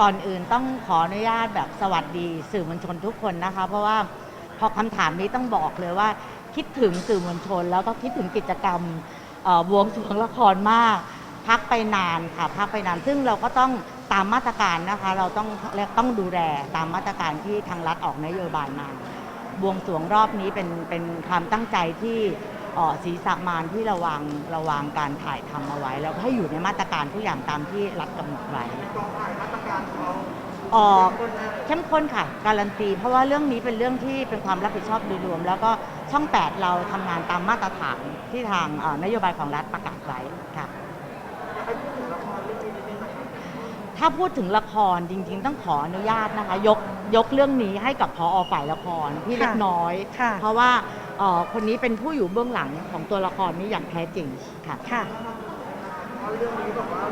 ก่อนอื่นต้องขออนุญาตแบบสวัสดีสื่อมวลชนทุกคนนะคะ เพราะว่าพอคำถามนี้ต้องบอกเลยว่า คิดถึงสื่อมวลชน แล้วก็คิดถึงกิจกรรมบวงสรวงละครมาก พักไปนานค่ะพักไปนาน ซึ่งเราก็ต้องตามมาตรการนะคะ เราต้องต้องดูแลตามมาตรการที่ทางรัฐออกนโยบายมาบวงสรวงรอบนี้เป็นเป็นความตั้งใจที่ เอ่อศรีสักมานที่ระวังระวังการถ่ายทำเอาไว้ แล้วก็ให้อยู่ในมาตรการทุกอย่างตามที่รัฐกำหนดไว้กองถ่ายมาตรการของเราออกคนนะเข้มข้นค่ะ การันตี เพราะว่าเรื่องนี้เป็นเรื่องที่เป็นความรับผิดชอบโดยรวม แล้วก็ช่อง 8 เราทำงานตามมาตรฐานที่ทางเอ่อนโยบายของรัฐประกาศไว้ค่ะ อยากให้พูดถึงละครเรื่องนี้นิดนึงนะครับถ้าพูดถึงละครจริง ๆ ต้องขออนุญาตนะคะ ยกยกเรื่องนี้ให้กับพอฝ่ายละครพี่เล็กน้อย ค่ะ เพราะว่า เอ่อคนนี้เป็นผู้อยู่เบื้องหลังของตัวละครนี้อย่างแท้จริงค่ะ ค่ะ เพราะเรื่องนี้แบบว่า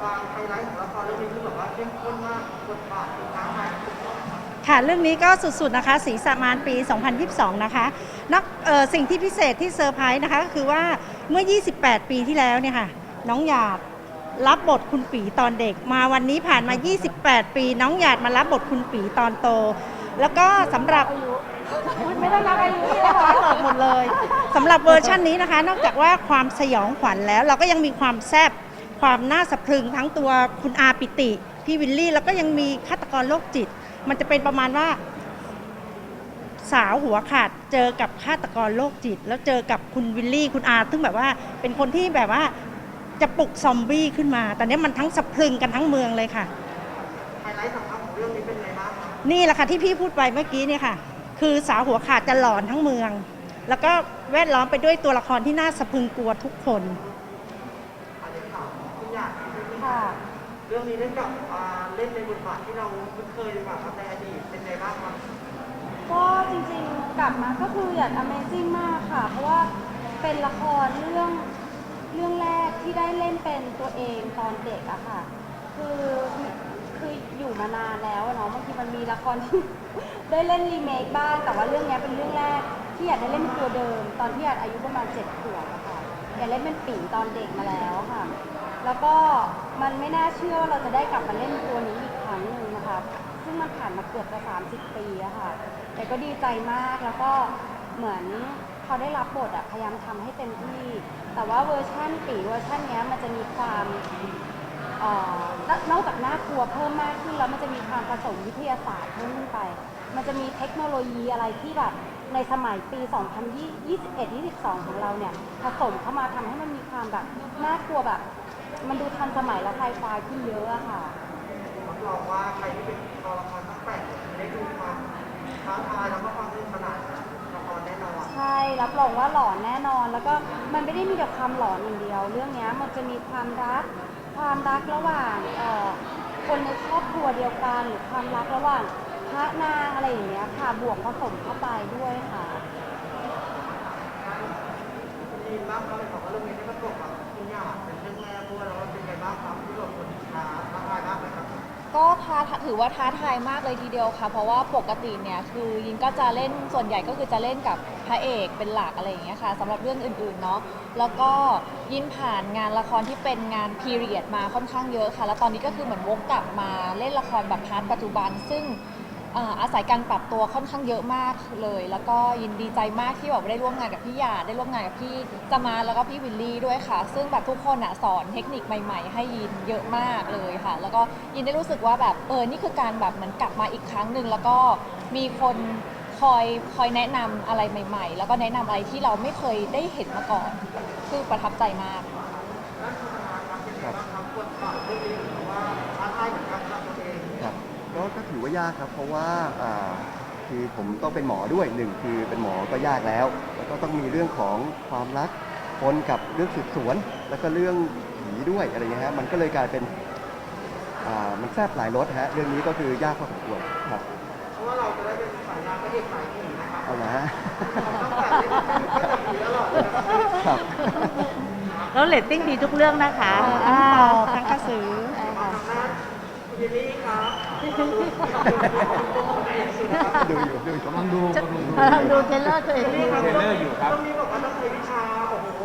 ความไฮไลท์ของละครเรื่องนี้คือแบบว่าเข้มข้นมากบทบาทคือท้าทายสุดยอดครับค่ะเรื่องนี้ก็สุดๆนะคะสีสมานปี 2022 นะคะนักเอ่อสิ่งที่พิเศษที่เซอร์ไพรส์นะคะก็คือว่าเมื่อ 28 ปีที่แล้วเนี่ยค่ะ น้องหยาดรับบทคุณปีตอนเด็ก มาวันนี้ผ่านมา 28 ปี น้องหยาดมารับบทคุณปีตอนโต แล้วก็สำหรับ ไม่ต้องนับอายุนี่นะคะตอบหมดเลยสำหรับเวอร์ชันนี้นะคะ นอกจากว่าความสยองขวัญแล้ว เราก็ยังมีความแซ่บความน่าสะพรึงทั้งตัวคุณอาปิติ พี่วิลลี่ แล้วก็ยังมีฆาตกรโรคจิต มันจะเป็นประมาณว่า สาวหัวขาดเจอกับฆาตกรโรคจิต แล้วเจอกับคุณวิลลี่คุณอาซึ่งแบบว่าเป็นคนที่แบบว่าจะปลุกซอมบี้ขึ้นมาตอนนี้มันทั้งสะพรึงกันทั้งเมืองเลยค่ะ ไฮไลท์สำคัญของเรื่องนี้เป็นไงบ้างครับนี่แหละค่ะที่พี่พูดไปเมื่อกี้เนี่ยค่ะ คือสาวหัวขาดจะหลอนทั้งเมือง แล้วก็แวดล้อมไปด้วยตัวละครที่น่าสะพรึงกลัวทุกคนอาจจะถามคุณอยากนิดนึงค่ะเรื่องนี้ได้กลับมาเล่นในบทบาทที่เราคุ้นเคยแบบในอดีตเป็นไงบ้างครับก็จริงๆกลับมาก็คืออยาก Amazing มากค่ะ เพราะว่าเป็นละครเรื่องเรื่องแรกที่ได้เล่นเป็นตัวเองตอนเด็กอะค่ะ คือ คืออยู่มานานแล้วอะเนาะบางทีมันมีละครที่ ได้เล่นรีเมคบ้างแต่ว่าเรื่องเนี้ยเป็นเรื่องแรก ที่อยากได้เล่นเป็นตัวเดิม ตอนที่อยากอายุประมาณเจ็ดขวบอะค่ะอยากเล่นเป็นปีตอนเด็กมาแล้วค่ะ แล้วก็มันไม่น่าเชื่อว่าเราจะได้กลับมาเล่นตัวนี้อีกครั้งหนึ่งนะคะซึ่งมันผ่านมาเกือบจะ30 ปีอะค่ะ แต่ก็ดีใจมากแล้วก็เหมือนพอได้รับบทอะพยายามทำให้เต็มที่ แต่ว่าเวอร์ชันปีเวอร์ชันเนี้ยมันจะมีความ เอ่อนนอกจากน่ากลัวเพิ่มมากขึ้นแล้วมันจะมีความผสมวิทยาศาสตร์เพิ่มขึ้นไป มันจะมีเทคโนโลยีอะไรที่แบบในสมัยปี 2021-22 ของเราเนี่ยผสมเข้ามาทำให้มันมีความแบบน่ากลัวแบบ มันดูทันสมัยและไฮไฟขึ้นเยอะอะค่ะ รับรองว่าใครที่เป็นตัวละครทั้งแปดได้ดูความท้าทายแล้วก็ความสนุกสนานละครแน่นอนใช่รับรองว่าหลอนแน่นอนแล้วก็มันไม่ได้มีแต่ความหลอนอย่างเดียว เรื่องเนี้ยมันจะมีความรัก ความรักระหว่างเอ่อคนในครอบครัวเดียวกันหรือความรักระหว่างพระนางอะไรอย่างเงี้ยค่ะบวกผสมเข้าไปด้วยค่ะคุณยินบ้างครับเลยบอกว่าเรื่องนี้ที่ประกบกับคุณหยาดเป็นเรื่องแรกด้วยแล้วเป็นไงบ้างครับที่เราคนช้า ก็ท้าถือว่าท้าทายมากเลยทีเดียวค่ะ เพราะว่าปกติเนี่ยคือยินก็จะเล่นส่วนใหญ่ก็คือจะเล่นกับพระเอกเป็นหลักอะไรอย่างเงี้ยค่ะสำหรับเรื่องอื่นๆเนาะแล้วก็ยินผ่านงานละครที่เป็นงานพีเรียดมาค่อนข้างเยอะค่ะ แล้วตอนนี้ก็คือเหมือนวกกลับมาเล่นละครแบบพาร์ทปัจจุบัน ซึ่ง อ่ออาศัยการปรับตัวค่อนข้างเยอะมากเลย แล้วก็ยินดีใจมากที่แบบได้ร่วมงานกับพี่หยาดได้ร่วมงานกับพี่จามาแล้วก็พี่วิลลี่ด้วยค่ะ ซึ่งแบบทุกคนอะสอนเทคนิคใหม่ๆ ให้ยินเยอะมากเลยค่ะ แล้วก็ยินได้รู้สึกว่าแบบเออนี่คือการแบบเหมือนกลับมาอีกครั้งหนึ่งแล้วก็มีคนคอยคอยแนะนำอะไรใหม่ ๆ แล้วก็แนะนำอะไรที่เราไม่เคยได้เห็นมาก่อนคือประทับใจมาก ครับครับบทบาทเรื่องนี้ถือว่าท้าทายเหมือนกัน ก็ก็ถือว่ายากครับ เพราะว่าอ่าคือผมต้องเป็นหมอด้วยหนึ่งคือเป็นหมอก็ยากแล้ว แล้วก็ต้องมีเรื่องของความรักปนกับเรื่องสืบสวน แล้วก็เรื่องผีด้วยอะไรเงี้ยฮะมันก็เลยกลายเป็นอ่ามันแทบหลายรสฮะเรื่องนี้ก็คือยากพอสมควรครับเพราะว่าเราจะได้เป็นสายงานพระเอกสายผีนะครับเอาละฮะตั้งแต่เล่นเป็นพระเอกผีตลอดเลยนะครับครับ แล้วเรตติ้งดีทุกเรื่องนะคะทั้งอ่าปอบทั้งกระสือใช่ขอ บค่ะคุณนะคุณยินลี่ครับดูอยู่ดูอยู่กำลังดูกำลังดูกำลังดูเทรลเลอร์ตัวเองนี่ครับเทรลเลอร์อยู่ครับต้องมีบอกว่าต้องใช้วิชาโอ้โห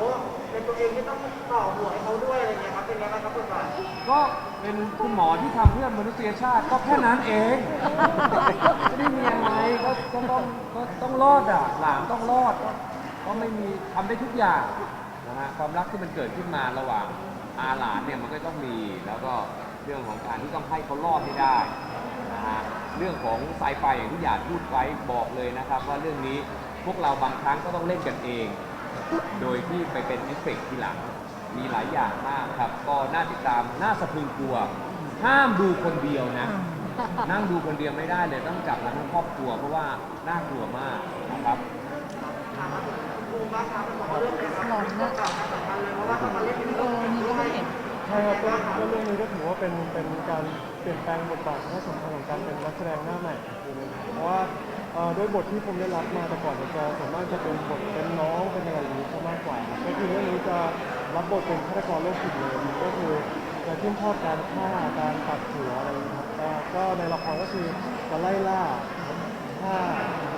เป็นตัวเองที่ต้องต่อหัวให้เขาด้วยอะไรเงี้ยครับเป็นไงบ้างครับบทบาทก็เป็นคุณหมอที่ทำเพื่อมนุษยชาติก็แค่นั้นเองไม่ได้มีอะไรก็ก็ต้องก็ต้องรอดอะหลานต้องรอดก็ก็ไม่มีทำได้ทุกอย่างนะฮะความรักที่มันเกิดขึ้นมาระหว่างอาหลานเนี่ยมันก็ต้องมีแล้วก็ เรื่องของการที่ต้องให้เขารอดให้ได้นะฮะเรื่องของไซไฟอย่างที่อยากพูดไว้บอกเลยนะครับ ว่าเรื่องนี้พวกเราบางครั้งก็ต้องเล่นกันเอง โดยที่ไปเป็นเอฟเฟกต์ทีหลัง มีหลายอย่างมากครับ ก็น่าติดตามน่าสะพรึงกลัว ห้ามดูคนเดียวนะ นั่งดูคนเดียวไม่ได้เลยต้องจับมาทั้งครอบครัว เพราะว่าน่ากลัวมากนะครับบูมบ้างครับบอกว่าเรื่องนี้ครับก็กลับมาสำคัญเลยเพราะ ว่าเป็นเป็นการเปลี่ยนแปลงบทบาทที่สำคัญของการเป็นนักแสดงหน้าใหม่ทีนึงเพราะว่าเอ่อด้วยบทที่ผมได้รับมาแต่ก่อนเนี่ยจะส่วนมากจะเป็นบทเป็นน้องเป็นอะไรอย่างนี้ซะมากกว่าครับก็คือเรื่องนี้จะรับบทเป็นฆาตกรโรคจิตเลยก็คือจะชื่นชอบการฆ่าการตัดหัวอะไรอย่างนี้ครับแต่ก็ในละครก็คือจะไล่ล่าฆ่า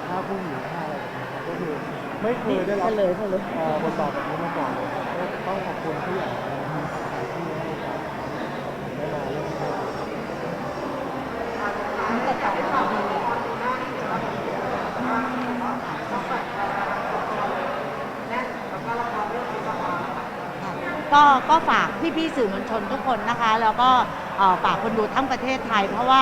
ฆ่าผู้หญิงฆ่าอะไรแบบนี้ครับก็คือไม่เคยได้รับเฉลยเฉลย เอ่อบทบาทแบบนี้มาก่อนเลยครับก็ต้องขอบคุณผู้ใหญ่นะครับที่ให้โอกาสได้มาเล่นด้วย ก็ก็ฝากพี่ๆสื่อมวลชนทุกคนนะคะ แล้วก็ฝากคนดูทั้งประเทศไทย เพราะว่า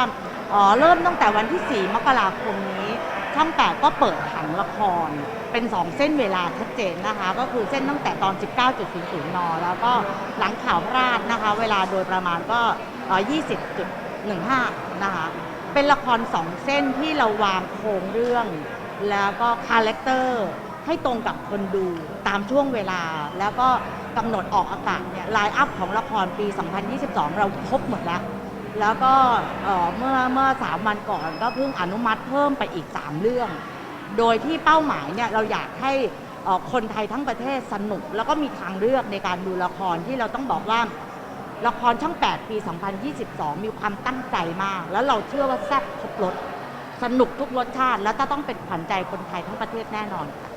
เริ่มตั้งแต่วันที่ 4 มกราคมนี้ ช่อง 8 ก็เปิดผังละคร เป็น 2 เส้นเวลาชัดเจนนะคะ ก็คือเส้นตั้งแต่ตอน 19.00 น แล้วก็หลังข่าวพลาดนะคะ เวลาโดยประมาณก็เอ่อ20.15 นะคะ เป็นละคร 2 เส้นที่เราวางโครงเรื่อง แล้วก็คาแรคเตอร์ ให้ตรงกับคนดูตามช่วงเวลา แล้วก็กำหนดออกอากาศเนี่ยไลน์อัพของละครปี 2022 เราครบหมดแล้ว แล้วก็เเมื่อเมื่อสามวันก่อนก็เพิ่งอนุมัติเพิ่มไปอีก 3 เรื่อง โดยที่เป้าหมายเนี่ยเราอยากให้คนไทยทั้งประเทศสนุก แล้วก็มีทางเลือกในการดูละครที่เราต้องบอกว่าละครช่อง 8 ปี 2022 มีความตั้งใจมาก แล้วเราเชื่อว่าแซ่บครบรส สนุกทุกรสชาติ แล้วจะต้องเป็นขวัญใจคนไทยทั้งประเทศแน่นอนค่ะ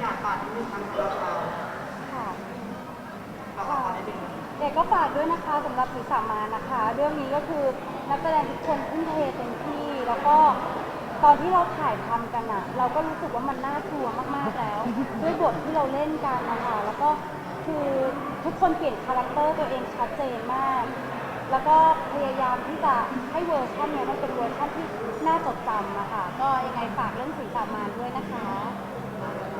อยากฝากนิดนึงทางเราเราค่ะเราขอนิดนึงเด็กก็ฝากด้วยนะคะสำหรับผีสามานะคะ เรื่องนี้ก็คือนักแสดงทุกคนทุ่มเทเต็มที่แล้วก็ตอนที่เราถ่ายทำกันอะเราก็รู้สึกว่ามันน่ากลัวมากๆแล้ว ด้วยบทที่เราเล่นกันนะคะแล้วก็คือทุกคนเปลี่ยนคาแรคเตอร์ตัวเองชัดเจนมาก แล้วก็พยายามที่จะให้เวอร์ชันเนี้ยมันเป็นเวอร์ชันที่น่าจดจำนะคะก็ยังไงฝากเรื่องสีสามานด้วยนะคะ